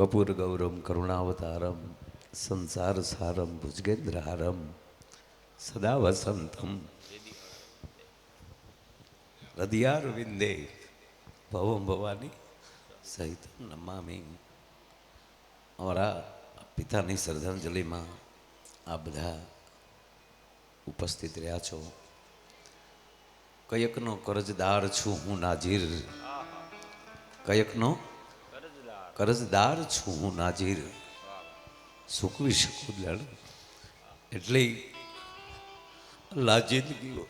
કપૂર ગૌરમ, કરુણાવતારમ, સંસાર સારમ ભુજગેન્દ્રહારમ સદા વસંતમ. હૃદયાર વિંદે ભવમ ભવાની સહિત નમામી. અમારા પિતાની શ્રદ્ધાંજલિમાં આ બધા ઉપસ્થિત રહ્યા છો. કયકનો કરજદાર છું હું નાજીર. કયકનો કરજદાર છું હું નાજીર સૂકવી શકું લડ એટલે લાજિંદગીઓ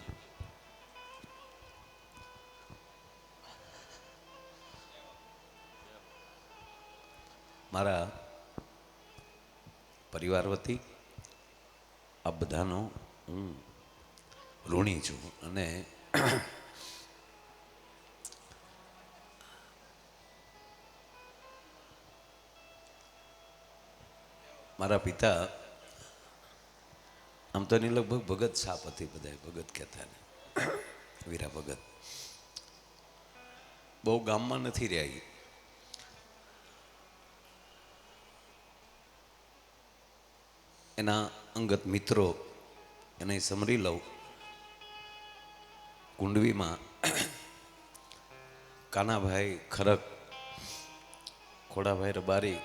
મારા પરિવાર વતી આ બધાનો હું ઋણી છું અને મારા પિતા, આમ તો એની લગભગ ભગત સાપ હતી બધા ભગત કહેતા ને વીરા ભગત બહુ ગામમાં નથી રહ્યા. એના અંગત મિત્રો, એને સમરી લઉં કુંડવીમાં કાનાભાઈ ખરક, ખોડાભાઈ રબારી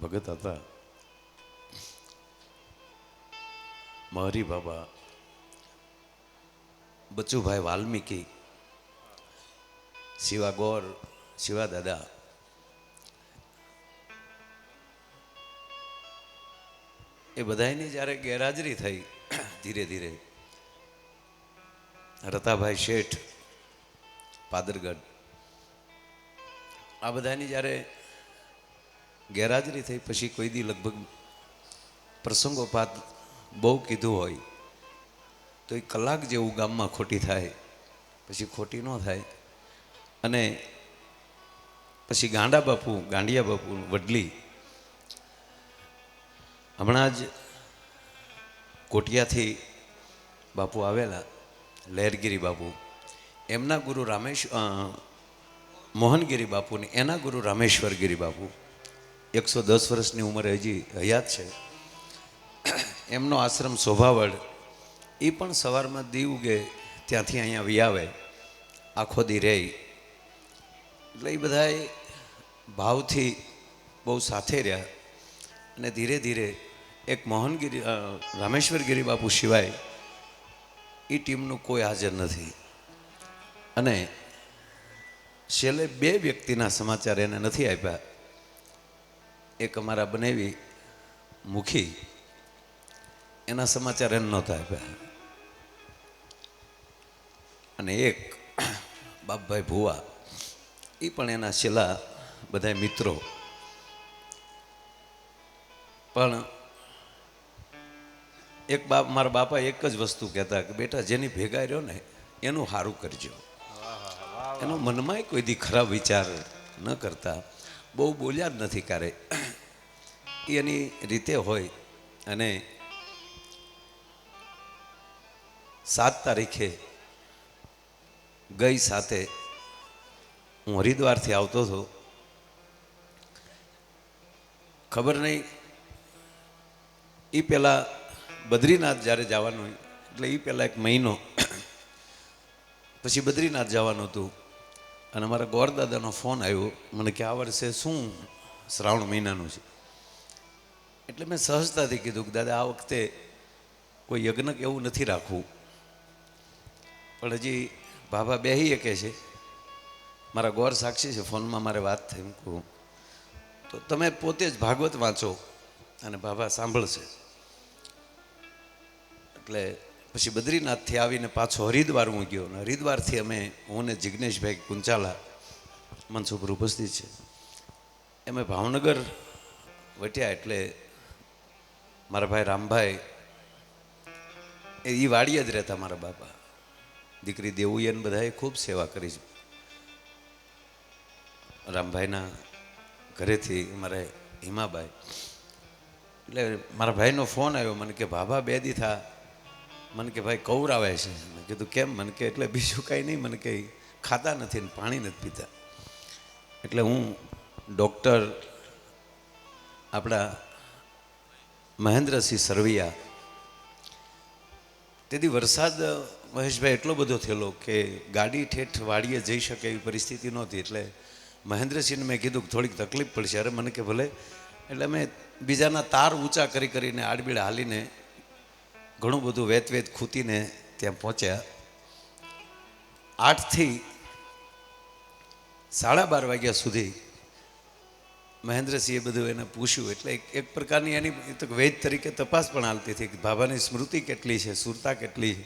ભગત હતા મહરી બાબા બચુભાઈ વાલ્મીકી શિવા ગોર શિવા દાદા એ બધાની જ્યારે ગેરહાજરી થઈ ધીરે ધીરે રતાભાઈ શેઠ પાદરગઢ આ બધાની જ્યારે ગેરહાજરી થઈ. પછી કોઈ દી લગભગ પ્રસંગોપાત બહુ કીધું હોય તો એ કલાક જેવું ગામમાં ખોટી થાય, પછી ખોટી ન થાય. અને પછી ગાંડા બાપુ, ગાંડિયા બાપુ વડલી હમણાં જ કોટિયાથી બાપુ આવેલા, લહેરગીરી બાપુ. એમના ગુરુ રામેશ મોહનગીરી બાપુને, એના ગુરુ રામેશ્વરગીરી બાપુ. એકસો દસ વર્ષની ઉંમરે હજી હયાત છે. એમનો આશ્રમ શોભાવડ, એ પણ સવારમાં દીવ ઉગે ત્યાંથી અહીંયા વિયાવે, આખો દી રહે. એટલે એ બધાએ ભાવથી બહુ સાથે રહ્યા અને ધીરે ધીરે એક મોહનગીરી રામેશ્વર ગિરી બાપુ સિવાય એ ટીમનું કોઈ હાજર નથી. અને છેલ્લે બે વ્યક્તિના સમાચાર એને નથી આપ્યા. એક અમારા બનેવી મુખી. એના સમાચાર એમ નહોતા આપ્યા. અને એક બાપભાઈ ભુવા એ પણ એના છેલ્લા બધા મિત્રો. પણ એક બાપ મારા બાપા એક જ વસ્તુ કહેતા કે બેટા જેની ભેગા રહ્યો ને એનું સારું કરજો. એનો મનમાં કોઈ દી ખરાબ વિચાર ન કરતા. બહુ બોલ્યા જ નથી ક્યારે. એની રીતે હોય અને સાત તારીખે ગઈ સાથે હું હરિદ્વારથી આવતો હતો. ખબર નહીં એ પહેલાં બદ્રીનાથ જ્યારે જવાનું એટલે એ પહેલાં એક મહિનો, પછી બદ્રીનાથ જવાનું હતું. અને મારા ગોરદાદાનો ફોન આવ્યો, મને કે આ વર્ષે શું શ્રાવણ મહિનાનું છે? એટલે મેં સહજતાથી કીધું કે દાદા, આ વખતે કોઈ યજ્ઞ એવું નથી રાખવું. પણ હજી બાબા બેહી કે છે. મારા ગોર સાક્ષી છે, ફોનમાં મારે વાત થઈ કહું. તો તમે પોતે જ ભાગવત વાંચો અને બાબા સાંભળશે. એટલે પછી બદ્રીનાથથી આવીને પાછો હરિદ્વાર હું ગયો અને હરિદ્વારથી અમે હું ને જિજ્ઞેશભાઈ કુંચાલા મનસુ ઉપર ઉપસ્થિત છે. અમે ભાવનગર વટ્યા એટલે મારા ભાઈ રામભાઈ એ ઈ વાડીએ જ રહેતા મારા બાપા. દીકરી દેવુયન બધાએ ખૂબ સેવા કરી છે. રામભાઈના ઘરેથી મારે હિમાબાઈ. એટલે મારા ભાઈનો ફોન આવ્યો, મને કે, ભાભા, બે દી થા. મને કે, ભાઈ, કૌરાવે છે. મેં કીધું, કેમ? મને કે, એટલે બીજું કાંઈ નહીં. મને કે ખાતા નથી ને પાણી નથી પીતા. એટલે હું ડૉક્ટર આપણા મહેન્દ્રસિંહ સરવૈયા, તેથી વરસાદ, મહેશભાઈ, એટલો બધો થયેલો કે ગાડી ઠેઠ વાડીએ જઈ શકે એવી પરિસ્થિતિ નહોતી. એટલે મહેન્દ્રસિંહને મેં કીધું થોડીક તકલીફ પડશે. અરે, મને કે, ભલે. એટલે મેં બીજાના તાર ઊંચા કરી કરીને આડબીડ હાલીને ઘણું બધું વેત વેત ખૂતીને ત્યાં પહોંચ્યા. આઠથી સાડા બાર વાગ્યા સુધી મહેન્દ્રસિંહે બધું એને પૂછ્યું. એટલે એક પ્રકારની એની તો વૈદ તરીકે તપાસ પણ હાલતી હતી કે બાબાની સ્મૃતિ કેટલી છે, સુરતા કેટલી છે.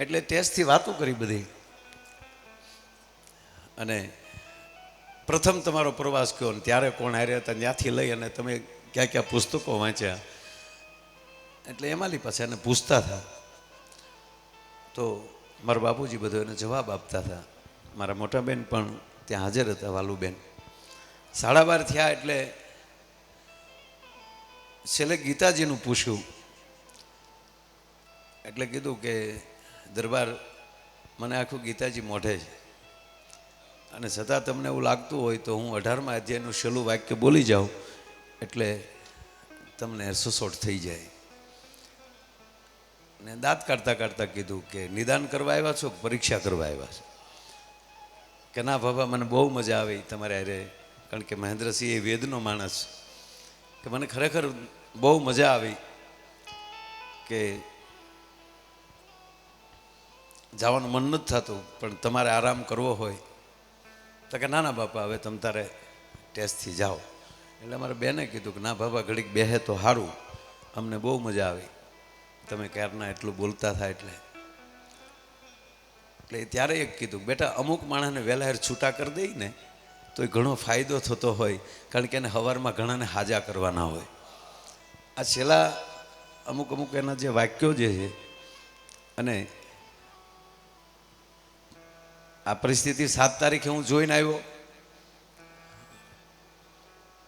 એટલે ટેસ્ટથી વાતો કરી બધી. અને પ્રથમ તમારો પ્રવાસ કયો? ત્યારે કોણ હાર્યા હતા? ત્યાંથી લઈ અને તમે ક્યાં ક્યાં પુસ્તકો વાંચ્યા? એટલે એમાંની પાછા એને પૂછતા હતા. તો મારા બાપુજી બધો એને જવાબ આપતા હતા. મારા મોટા બેન પણ ત્યાં હાજર હતા, વાલુબેન. સાડા બાર થયા એટલે છેલ્લે ગીતાજીનું પૂછ્યું. એટલે કીધું કે, દરબાર મને આખું ગીતાજી મોઢે છે. અને છતાં તમને એવું લાગતું હોય તો હું અઢારમા અધ્યાયનું છેલ્લું વાક્ય બોલી જાઉં, એટલે તમને સુસોટ થઈ જાય. ને દાંત કાઢતા કાઢતા કીધું કે, નિદાન કરવા આવ્યા છો પરીક્ષા કરવા આવ્યા છો? કે, ના બાબા, મને બહુ મજા આવી તમારે અરે કારણ કે મહેન્દ્રસિંહ એ વેદનો માણસ કે, મને ખરેખર બહુ મજા આવી કે જવાનું મન નથી થતું, પણ તમારે આરામ કરવો હોય. તો કે, ના ના બાપા, હવે તમ તારે ટેસ્ટથી જાઓ. એટલે મારા બેને કીધું કે, ના બાબા, ઘડીક બેહે તો સારું અમને બહુ મજા આવી. તમે ક્યારના એટલું બોલતા થાય એટલે. એટલે ત્યારે એક કીધું, બેટા, અમુક માણસને વહેલા હેર છૂટા કરી દઈ ને તો એ ઘણો ફાયદો થતો હોય, કારણ કે એને હવારમાં ઘણાને હાજા કરવાના હોય. આ છેલ્લા અમુક અમુક એના જે વાક્યો જે છે, અને આ પરિસ્થિતિ સાત તારીખે હું જોઈને આવ્યો.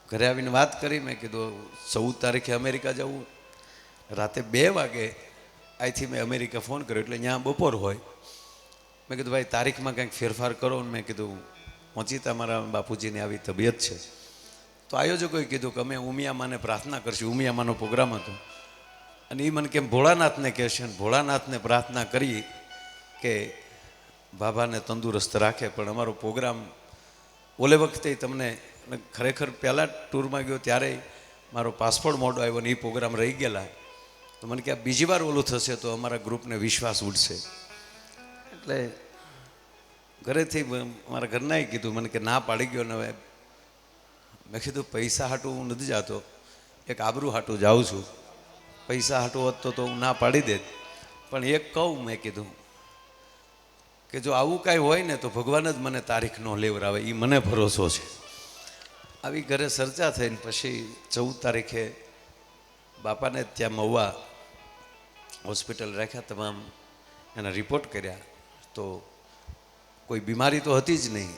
ઘરે આવીને વાત કરી, મેં કીધું, ચૌદ તારીખે અમેરિકા જવું. રાતે બે વાગે અહીંથી મેં અમેરિકા ફોન કર્યો, એટલે ત્યાં બપોર હોય. મેં કીધું, ભાઈ, તારીખમાં કંઈક ફેરફાર કરો. ને મેં કીધું, પહોંચી તમારા બાપુજીની આવી તબિયત છે. તો આયોજકોએ કીધું કે અમે ઉમિયામાને પ્રાર્થના કરશું. ઉમિયામાનો પ્રોગ્રામ હતો. અને એ મને કેમ ભોળાનાથને કહેશે અને ભોળાનાથને પ્રાર્થના કરી કે બાબાને તંદુરસ્ત રાખે. પણ અમારો પ્રોગ્રામ ઓલે વખતે તમને અને ખરેખર પહેલાં ટૂરમાં ગયો, ત્યારે મારો પાસપોર્ટ મોડો આવ્યો ને એ પ્રોગ્રામ રહી ગયેલા. તો મને કે બીજી વાર ઓલું થશે તો અમારા ગ્રુપને વિશ્વાસ ઉઠશે એટલે ઘરેથી મારા ઘરનાએ કીધું, મને કે ના પાડી ગયો ને હવે. મેં કીધું, પૈસા હાટું હું નથી જાતો. એક આબરૂ હાટું જાઉં છું. પૈસા હાટું હોત તો હું ના પાડી દેત. પણ એક કહું મેં કીધું કે જો આવું કાંઈ હોય ને તો ભગવાન જ મને તારીખ ન લેવરાવે. એ મને ભરોસો છે. આવી ઘરે ચર્ચા થઈને પછી ચૌદ તારીખે બાપાને ત્યાં મહુવા હોસ્પિટલ રાખ્યા તમામ એના રિપોર્ટ કર્યા. તો કોઈ બીમારી તો હતી જ નહીં.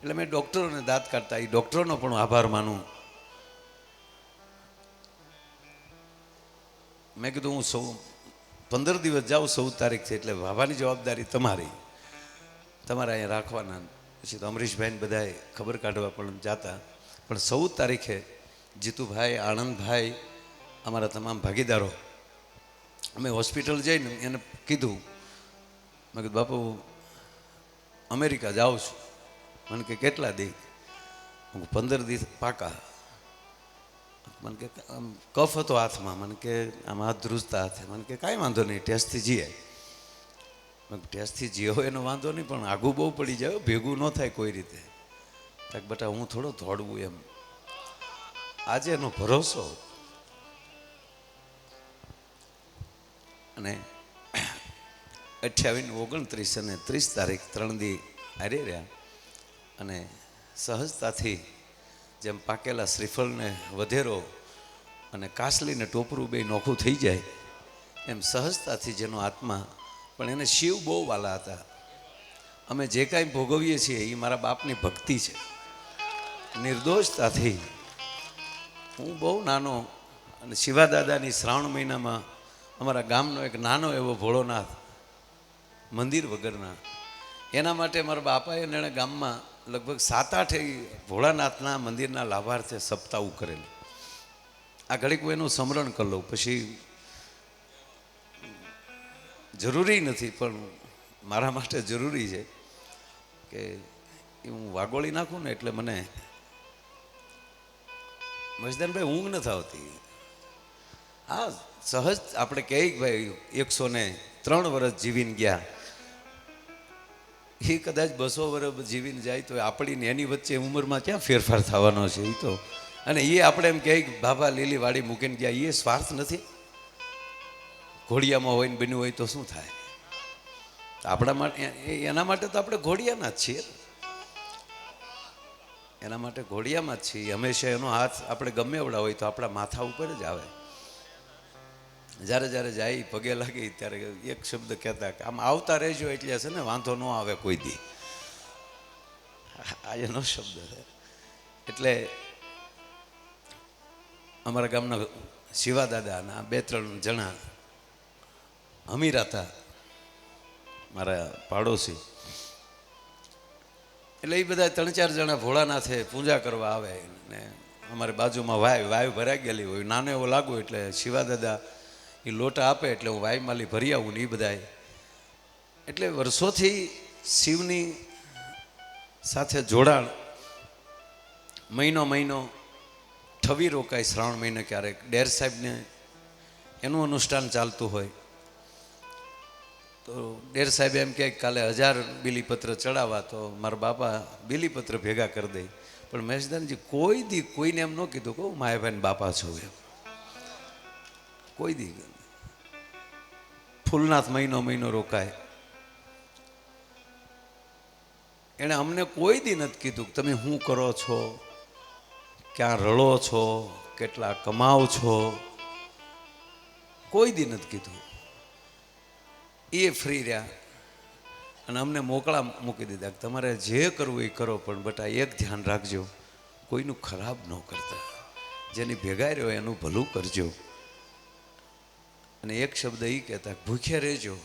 એટલે મેં ડૉક્ટરોને દાંત કાઢતા એ ડૉક્ટરોનો પણ આભાર માનું. મેં કીધું, હું સૌ, પંદર દિવસ જાઉં, સૌ તારીખ છે, એટલે બાબાની જવાબદારી તમારી. તમારે અહીંયા રાખવાના. પછી તો અમરીશભાઈને બધાએ ખબર કાઢવા પણ જાતા. પણ સૌ તારીખે જીતુભાઈ આનંદભાઈ અમારા તમામ ભાગીદારો. અમે હોસ્પિટલ જઈને એને કીધું. મેં કીધું, બાપુ, અમેરિકા જાઉં છું. મને કે, કેટલા દી? હું પંદર દિવસ પાકા. મને કે, આમ કફ હતો હાથમાં. મને કે, આમ હાથ ધ્રુજતા હાથે. મને કે, કાંઈ વાંધો નહીં, ટેસ્ટથી જીએ. ટેસ્ટથી જીવો એનો વાંધો નહીં, પણ આઘું બહુ પડી જાય ભેગું ન થાય કોઈ રીતે. બટા, હું થોડો ધોડવું એમ. આજે એનો ભરોસો અને અઠ્યાવીસ ઓગણત્રીસ અને ત્રીસ તારીખ ત્રણ દી હારી રહ્યા. અને સહજતાથી જેમ પાકેલા શ્રીફળને વધેરો અને કાસલીને ટોપરું બે નોખું થઈ જાય, એમ સહજતાથી જેનો આત્મા, પણ એને શિવ બહુ વાલા હતા. અમે જે કાંઈ ભોગવીએ છીએ એ મારા બાપની ભક્તિ છે. નિર્દોષતાથી હું બહુ નાનો અને શિવા દાદાની શ્રાવણ મહિનામાં અમારા ગામનો એક નાનો એવો ભોળોનાથ, મંદિર વગરના. એના માટે મારા બાપાએ એણે ગામમાં લગભગ સાત આઠ ભોળાનાથના મંદિરના લાભાર્થે સપ્તાહ કરેલું. આ ઘડીક હું એનું સ્મરણ કરી લઉં. પછી જરૂરી નથી, પણ મારા માટે જરૂરી છે કે હું વાગોળી નાખું ને એટલે મને મજદાનભાઈ ઊંઘ નથી આવતી. હા, સહજ આપણે કહીએ કે ભાઈ એકસો ને ત્રણ વર્ષ જીવીને ગયા. એ કદાચ બસો વર્ષ જીવીને જાય તો આપણી એની વચ્ચે ઉંમરમાં ક્યાં ફેરફાર થવાનો છે એ તો. અને એ આપણે એમ કહે કે બાબા લીલી વાડી મૂકીને ગયા એ સ્વાર્થ નથી. ઘોડિયામાં હોય ને બન્યું હોય તો શું થાય? આપણા માટે એના માટે તો આપણે ઘોડિયાના જ છીએ. એના માટે ઘોડિયામાં જ છીએ. હંમેશા એનો હાથ આપણે ગમે એવડા હોય તો આપણા માથા ઉપર જ આવે. જ્યારે જ્યારે જાય, પગે લાગી ત્યારે એક શબ્દ કહેતા કે આમ આવતા રહેજો એટલે છે ને વાંધો ન આવે કોઈ દી. આ એનો શબ્દ છે. એટલે અમારા ગામના શિવા દાદાના બે ત્રણ જણા અમીર હતા, મારા પાડોશી. એટલે એ બધા ત્રણ ચાર જણા ભોળાનાથે પૂજા કરવા આવે ને અમારી બાજુમાં વાય, વાયુ ભરાઈ ગયેલી હોય, નાનો એવો લાગુ એટલે શિવા દાદા એ લોટા આપે એટલે હું વાયમાલી ભરી આવું ને એ બધાય. એટલે વર્ષોથી શિવની સાથે જોડાણ, મહિનો મહિનો ઠવી રોકાય શ્રાવણ મહિને ક્યારેક. ડેર સાહેબને એનું અનુષ્ઠાન ચાલતું હોય. તો ડેર સાહેબ એમ કહે કાલે હજાર બિલીપત્ર ચડાવવા, તો મારા બાપા બિલીપત્ર ભેગા કરી દે. પણ મહેશદાનજી, કોઈ દી કોઈને એમ ન કીધું કહું હું માયાભાઈને બાપા છું એમ. કોઈ દી. ફૂલનાથ મહિનો મહિનો રોકાય. એણે અમને કોઈ દી નથી કીધું તમે શું કરો છો? ક્યાં રળો છો? કેટલા કમાવ છો? કોઈ દી નથી કીધું. એ ફ્રી રહ્યા. અને અમને મોકળા મૂકી દીધા કે તમારે જે કરવું એ કરો, પણ બટા એક ધ્યાન રાખજો, કોઈનું ખરાબ ન કરતા. જેની ભેગાઈ રહ્યો એનું ભલું કરજો. અને એક શબ્દ એ કહેતા, ભૂખ્યા રહેજો.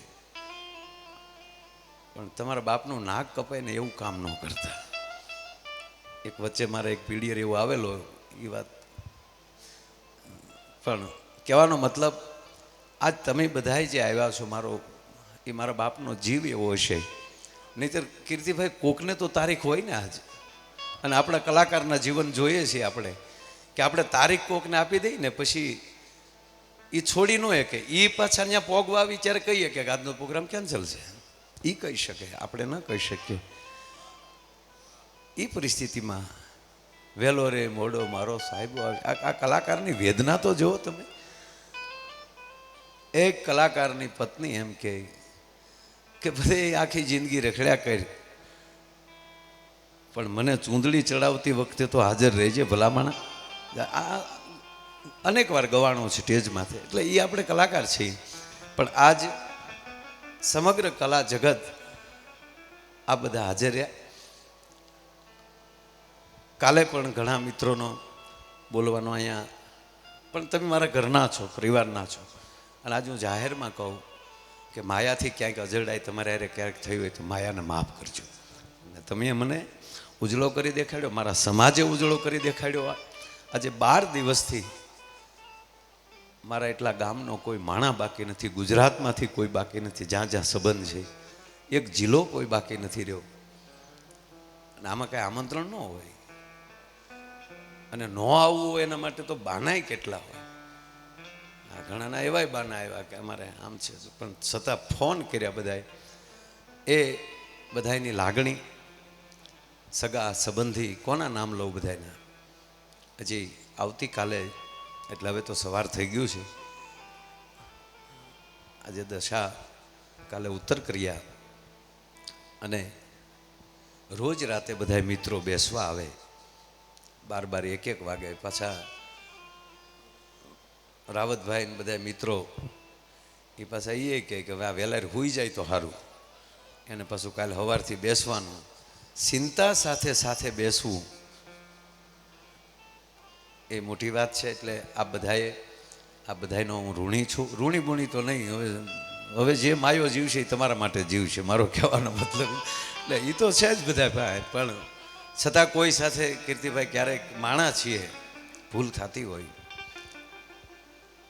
પણ તમારા બાપનું નાક કપાય ને એવું કામ ન કરતા. એક વચ્ચે મારે એક પીડિયર એવો આવેલો એ વાત. પણ કહેવાનો મતલબ, આજ તમે બધાય જે આવ્યા છો, મારો એ મારા બાપનો જીવ એવો હશે. નહીતર કીર્તિભાઈ, કોકને તો તારીખ હોય ને આજ. અને આપણા કલાકારના જીવન જોઈએ છીએ આપણે, કે આપણે તારીખ કોકને આપી દઈએ ને પછી એ છોડી ન કે એ પાછા અહીંયા પોગવા આવી ત્યારે કહીએ કે આજનો પ્રોગ્રામ કેન્સલ છે. એ કહી શકે, આપણે ન કહી શકીએ. એ પરિસ્થિતિમાં વહેલો રે, મોડો, મારો, સાહેબ આ કલાકારની વેદના તો જુઓ તમે. એક કલાકારની પત્ની એમ કે કે ભલે આખી જિંદગી રખડ્યા કરી. પણ મને ચૂંદડી ચડાવતી વખતે તો હાજર રહેજે ભલામણ. આ અનેક વાર ગવાણો છે સ્ટેજમાંથી એટલે એ આપણે કલાકાર છીએ. પણ આજ સમગ્ર કલા જગત આ બધા હાજર રહ્યા. કાલે પણ ઘણા મિત્રોનો બોલવાનો અહીંયા. પણ તમે મારા ઘરના છો, પરિવારના છો. અને આજે હું જાહેરમાં કહું કે માયાથી ક્યાંક અજડાય તમારે અરે ક્યાંક થયું હોય તો માયાને માફ કરજો. અને તમે મને ઉજળો કરી દેખાડ્યો, મારા સમાજે ઉજળો કરી દેખાડ્યો. આજે બાર દિવસથી મારા એટલા ગામનો કોઈ માણા બાકી નથી, ગુજરાતમાંથી કોઈ બાકી નથી, જ્યાં જ્યાં સંબંધ છે. એક જિલ્લો કોઈ બાકી નથી રહ્યો. અને આમાં કાંઈ આમંત્રણ ન હોય. અને ન આવવું હોય એના માટે તો બાનાય કેટલા હોય. આ ઘણાના એવાય બાના આવ્યા કે અમારે આમ છે. પણ છતાં ફોન કર્યા બધાએ. એ બધાની લાગણી, સગા સંબંધી, કોના નામ લઉં બધાના હજી આવતીકાલે એટલે હવે તો સવાર થઈ ગયું છે. આજે દશા કાલે ઉત્તર કર્યા અને રોજ રાતે બધા મિત્રો બેસવા આવે. બાર બાર એક એક વાગે પાછા રાવતભાઈ ને બધા મિત્રો એ પાછા એ કહે કે હવે આ વહેલા હોઈ જાય તો સારું એને પાછું કાલે સવારથી બેસવાનું. ચિંતા સાથે સાથે બેસવું એ મોટી વાત છે, એટલે આ બધાએ, આ બધાનો હું ઋણી છું. ઋણી બુણી તો નહીં, હવે હવે જે માયો જીવ છે એ તમારા માટે જીવ છે મારો કહેવાનો મતલબ. એટલે એ તો છે જ બધા ભાઈ, પણ છતાં કોઈ સાથે કીર્તિભાઈ ક્યારેક માણા છીએ, ભૂલ થતી હોય.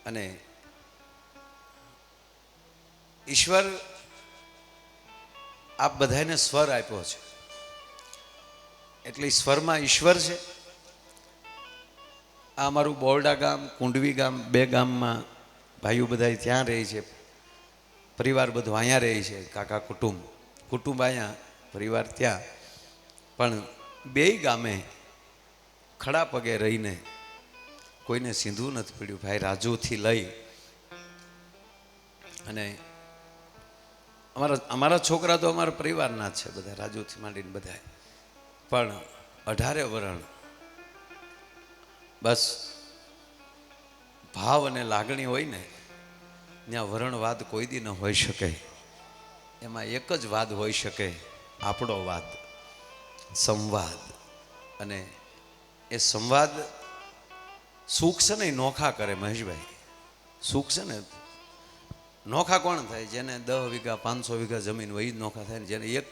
અને ઈશ્વર આપ બધાને સ્વર આપ્યો છે. એટલે સ્વરમાં ઈશ્વર છે આ અમારું બોરડા ગામ, કુંડવી ગામ, બે ગામમાં ભાઈઓ બધા ત્યાં રહે છે. પરિવાર બધું અહીંયા રહે છે, કાકા કુટુંબ. કુટુંબ અહીંયા, પરિવાર ત્યાં. પણ બેય ગામે ખડા પગે રહીને કોઈને સિંધુ નથી પડ્યું, ભાઈ રાજુથી લઈ અને અમારા અમારા છોકરા તો અમારા પરિવારના જ છે બધા, રાજુથી માંડીને બધા પણ અઢારે વરણ બસ. ભાવ અને લાગણી હોય ને, ત્યાં વરણવાદ કોઈ દી ન હોઈ શકે. એમાં એક જ વાદ હોઈ શકે, આપણો વાદ. સંવાદ. અને એ સંવાદ સુખ છે ને નોખા કરે મહેશભાઈ. સુખ છે ને, નોખા કોણ થાય? જેને દહ વીઘા, પાંચસો વીઘા જમીન હોય એ જ નોખા થાય ને. જેને એક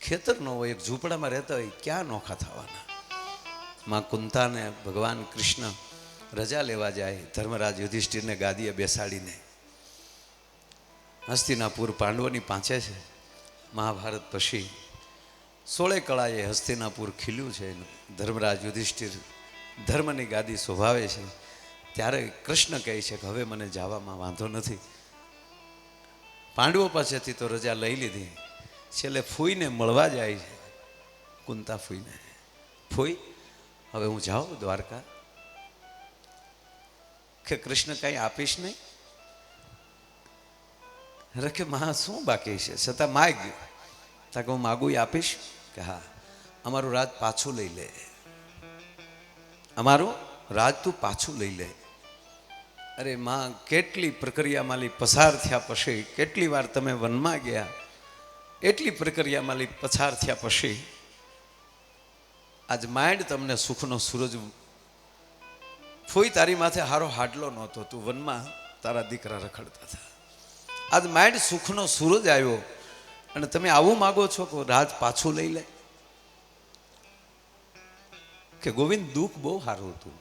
ખેતર ન હોય, એક ઝૂંપડામાં રહેતા હોય ક્યાં નોખા થવાના? માં કુંતાને ભગવાન કૃષ્ણ રજા લેવા જાય, ધર્મરાજ યુધિષ્ઠિરને ગાદીએ બેસાડીને. હસ્તિનાપુર પાંડવોની પાંચે છે, મહાભારત પછી સોળે કળાએ હસ્તિનાપુર ખીલ્યું છે, ધર્મરાજ યુધિષ્ઠિર ધર્મની ગાદી શોભાવે છે. ત્યારે કૃષ્ણ કહે છે કે હવે મને જવામાં વાંધો નથી. પાંડવો પાસેથી તો રજા લઈ લીધી. છેલ્લે ફૂઈને મળવા જાય છે. કુંતા ફૂઈને. ફૂઈ હવે હું જાઉં દ્વારકા? કે કૃષ્ણ કંઈ આપીશ નહીં? અરે કે માં, શું બાકી છે? છતાં માગ. તા કે હું માગું આપીશ કે હા, અમારું રાજ પાછું લઈ લે. અમારું રાજ તું પાછું લઈ લે. અરે માં, કેટલી પ્રક્રિયામાંથી પસાર થયા પછી, કેટલી વાર તમે વનમાં ગયા, એટલી પ્રક્રિયામાંથી પસાર થયા પછી આજ માઇન્ડ તમને સુખનો સૂરજ ફોઈ તારી માથે હારો હાડલો નહોતો. તું વનમાં તારા દીકરા રખડતા હતા. આજ માઇન્ડ સુખનો સૂરજ આવ્યો અને તમે આવું માગો છો કે રાજ પાછું લઈ લે કે ગોવિંદ, દુઃખ બહુ સારું હતું.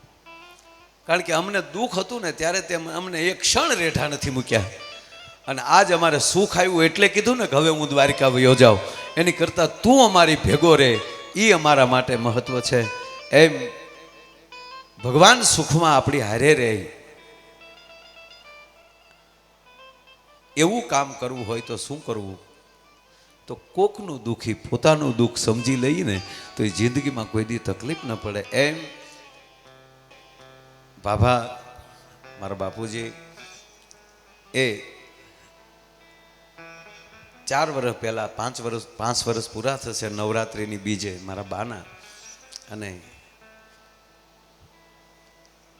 કારણ કે અમને દુઃખ હતું ને ત્યારે તેમ અમને એક ક્ષણ રેઠા નથી મૂક્યા. અને આજ અમારે સુખ આવ્યું એટલે કીધું ને કે હવે હું દ્વારિકા યોજાઉં. એની કરતાં તું અમારી ભેગો રહે એ અમારા માટે મહત્વ છે. એમ ભગવાન સુખમાં આપણી હારે રહે. એવું કામ કરવું હોય તો શું કરવું? તો કોકનું દુઃખી પોતાનું દુઃખ સમજી લઈને તો એ જિંદગીમાં કોઈ દી તકલીફ ન પડે. એમ બાબા, મારા બાપુજી, એ ચાર વર્ષ પહેલાં, પાંચ વર્ષ પાંચ વર્ષ પૂરા થશે નવરાત્રિની બીજે મારા બાના. અને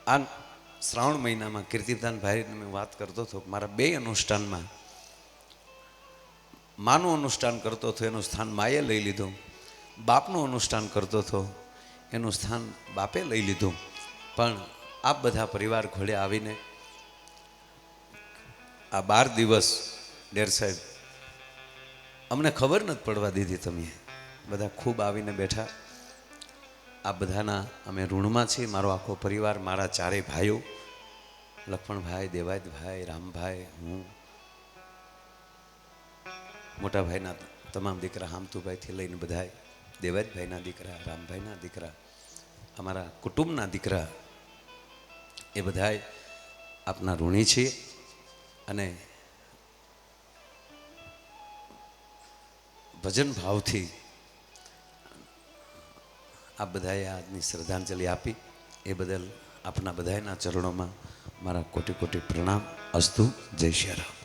આ શ્રાવણ મહિનામાં કીર્તિદાન ભાઈને મેં વાત કરતો હતો મારા બે અનુષ્ઠાનમાં, માનું અનુષ્ઠાન કરતો હતો, એનું સ્થાન માએ લઈ લીધું. બાપનું અનુષ્ઠાન કરતો હતો, એનું સ્થાન બાપે લઈ લીધું. પણ આ બધા પરિવાર ઘોડે આવીને આ બાર દિવસ, ડેર સાહેબ અમને ખબર નથી પડવા દીધી તમે. બધા ખૂબ આવીને બેઠા. આ બધાના અમે ઋણમાં છીએ. મારો આખો પરિવાર, મારા ચારેય ભાઈઓ. લક્ષ્મણભાઈ દેવાયતભાઈ, રામભાઈ, હું. મોટા ભાઈના તમામ દીકરા હામતુભાઈથી લઈને બધાય. દેવાયતભાઈના દીકરા, રામભાઈના દીકરા, અમારા કુટુંબના દીકરા. એ બધાએ આપના ઋણી છીએ. અને ભજન ભાવથી આ બધાએ આજની શ્રદ્ધાંજલિ આપી. એ બદલ આપના બધાના ચરણોમાં મારા કોટી કોટી પ્રણામ. અસ્તુ, જય શ્રી રામ.